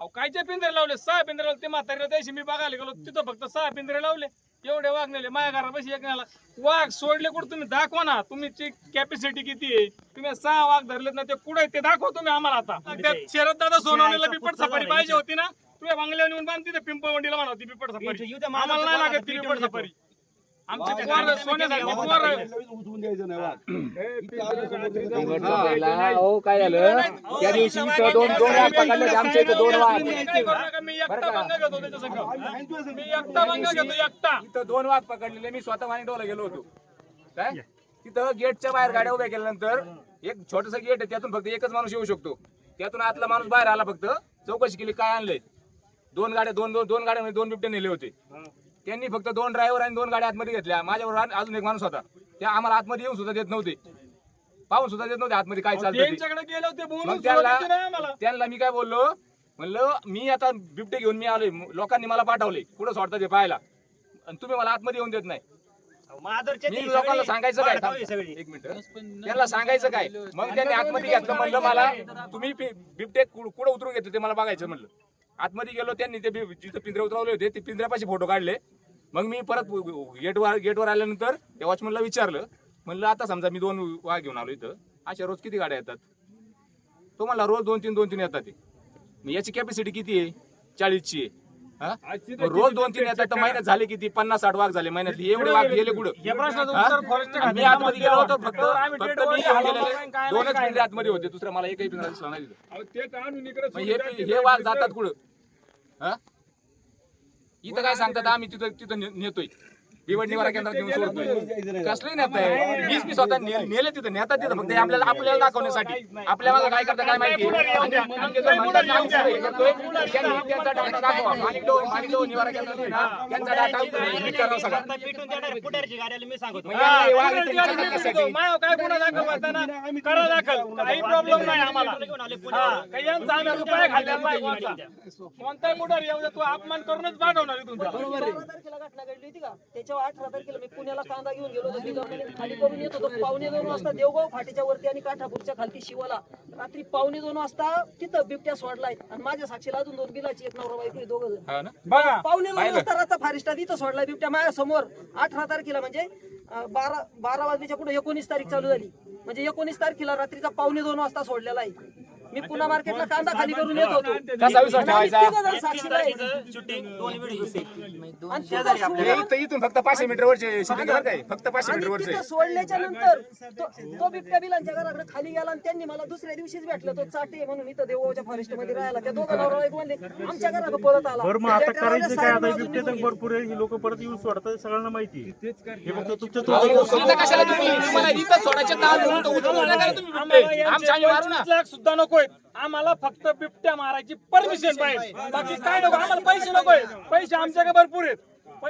अहो कायचे पिंजरे लावले? सहा पिंजरे लावले. ते म्हातारीला त्याशी मी बघायला गेलो. तिथं फक्त सहा पिंजरे लावले. एवढे वाघ नेले माझ्या घरापाशी एक नेला. वाघ सोडले कुठं? तुम्ही दाखवा ना. तुमची कॅपॅसिटी किती आहे? तुम्ही सहा वाघ धरलेत ना ते कुठे ते दाखवा तुम्ही आम्हाला आता. त्या शरद दादा सोनवणेला बिपट सफारी पाहिजे होती ना. तुम्ही बंगल्यावर येऊन बांध तिथे पिंपळवंडीला म्हणा होती बिपट सफारी. आम्हाला नाही लागत ती बिपट सफारी. आमचे पोरं सोन्यासारखे पोरं. उठवून द्यायचं नाही वाघ. हो काय झालं? त्या दिवशी इथं दोन दोन वाघ पकडले होते आमच्या इथं दोन वाघ. काय मी एकटा बंगा घेतो त्याच्या संग. मी एकटा बंगा घेतो एकटा. इथं दोन वाघ पकडलेले मी स्वतः माणिकडोला गेलो होतो. काय? तिथं गेटच्या बाहेर गाड्या उभ्या केल्यानंतर एक छोटस गेट आहे त्यातून फक्त एकच माणूस येऊ शकतो. त्यातून आतला माणूस बाहेर आला फक्त चौकशी केली काय आणलंय? दोन गाड्या दोन दोन दोन गाड्या दोन बिबटे नेले होते. त्यांनी फक्त दोन ड्रायव्हर आणि दोन गाड्या आतमध्ये घेतल्या. माझ्यावर अजून एक माणूस होता. त्या आम्हाला आतमध्ये येऊन सुद्धा देत नव्हते. पाहून सुद्धा देत नव्हते आतमध्ये काय चालतं त्यांना मी काय बोललो? म्हणलं मी आता बिबटे घेऊन मी आलोय. लोकांनी मला पाठवले. कुठं सोडतात ते पाहायला? आणि तुम्ही मला आतमध्ये येऊन देत नाही. मी लोकांना सांगायचं काय? एक मिनिट. त्यांना सांगायचं काय? मग त्यांनी आतमध्ये घेतलं. म्हणलं मला तुम्ही बिबटे कुठं उतरून घेतले ते मला बघायचं म्हणलं. आतमध्ये गेलो त्यांनी ते जिथं पिंजरे उतरवले होते ते पिंजऱ्यापाशी फोटो काढले. मग मी परत गेटवर गेटवर आल्यानंतर त्या वॉचमनला विचारलं. म्हणलं आता समजा मी दोन वाघ घेऊन आलो इथं. अशा रोज किती गाड्या येतात? तो म्हणला रोज दोन तीन दोन तीन येतात ते. मग याची कॅपॅसिटी किती आहे? चाळीसची आहे. रोज दोन तीन येतात तर महिन्यात झाले किती? पन्नास साठ वाघ झाले महिन्यातले. एवढे वाघ गेले कुठं? हा? मी आतमध्ये गेलो होतो फक्त फक्त मी दोनच पिंजरे आतमध्ये होते दुसरा मला एकही पिंजरा दिसला नाही तिथं. अहो, ते तर आणून इकडे मग सोडून हे हे वाघ जातात कुठं? हा? इथं काय सांगतात? आम्ही तिथं तिथं ने- नेतोय. निवारा केंद्रात घेऊन सोडतोय कसलं नेत आहे मीच मी स्वतः ने- नेले तिथं नेतात तिथं फक्त हे आपल्याला आपल्याला दाखवण्यासाठी आपल्याला काय करता काय माहिती हे त्यांचा डाटा दाखवा माणिकडो माणिकडो निवारा केंद्रात आहे ना, त्यांचा डाटा विचारा सगळा पिटून देणार पुढारची गाड्याला मी सांगतो मग यांना हे वाघ पुढे इथं गाडी विचारतात नेतो. कशासाठी? मायावर काय गुन्हा दाखल करताना करा दाखल काही प्रॉब्लेम नाही आम्हाला हा, काही यांचा आम्ही रुपये. कोणताही पुढारी येऊ दे तू अपमान करूनच पाठवणार तारखेला घटना घडली होती का अठरा तारखेला मी पुण्याला कांदा घेऊन गेलो होतो. खाली करून येत होतो. पावणे दोन वाजता देवगाव फाटीच्या वरती आणि काठापूरच्या खालती शिवाला. रात्री पावणे दोन वाजता तिथं बिबट्या सोडलाय. आणि माझ्या साक्षीला अजून दोन बिलाची एक नवरा बायको दोघ जण. हा पावणे दोन. वाजता रात्र फारिस्टात इथं सोडलाय बिबट्या माझ्यासमोर अठरा तारखेला म्हणजे बारा बारा वाजण्याच्या पुढे एकोणीस तारीख चालू झाली. म्हणजे एकोणीस तारखेला रात्रीचा पावणे दोन वाजता सोडलेला आहे. मी पुन्हा मार्केटला कांदा खाली करून येत होतो. कसा विश्वास ठेवायचा? आणि तिघं जण साक्षीला आहे. शूटिंग दोन व्हिडिओ आणि तिथं हे सोडलं- इथं इथून फक्त पाचशे मीटर वरचे शूटिंग बरं काय फक्त पाचशे आणि मीटर वरचे. तिथं सोडल्याच्या नंतर तो तो बिबट्या बिलांच्या घराकडे खाली गेला आणि त्यांनी मला दुसऱ्या दिवशीच भेटलं. तो चाटे आहे म्हणून इथं देवाच्या फॉरेस्टमध्ये राहायला त्या दोघं नवरा बायको म्हणले आमच्या घराकडे पळत आला. बरं मग आता त्या करायचं काय? साहेब आता बाजूने बिबटे तर गेले. भरपूर आहे. लोक परत येऊन सोडतात सगळ्यांना माहिती आहे. हे फक्त तुमच्या अहो, उचलता कशाला तुम्ही तुम्हाला इथं सोडायचे ताल घेऊन तर उचलून नका ना तुम्ही बिबटे. आम्हाला आमच्या आम्ही मारू ना यांचे लाख सुद्धा नकोय. आम्हाला फक्त बिबट्या मारायची परमिशन पाहिजे. बाकी काय नको? आम्हाला पैसे नकोय. पैसे आमच्याकडे भरपूर आहेत.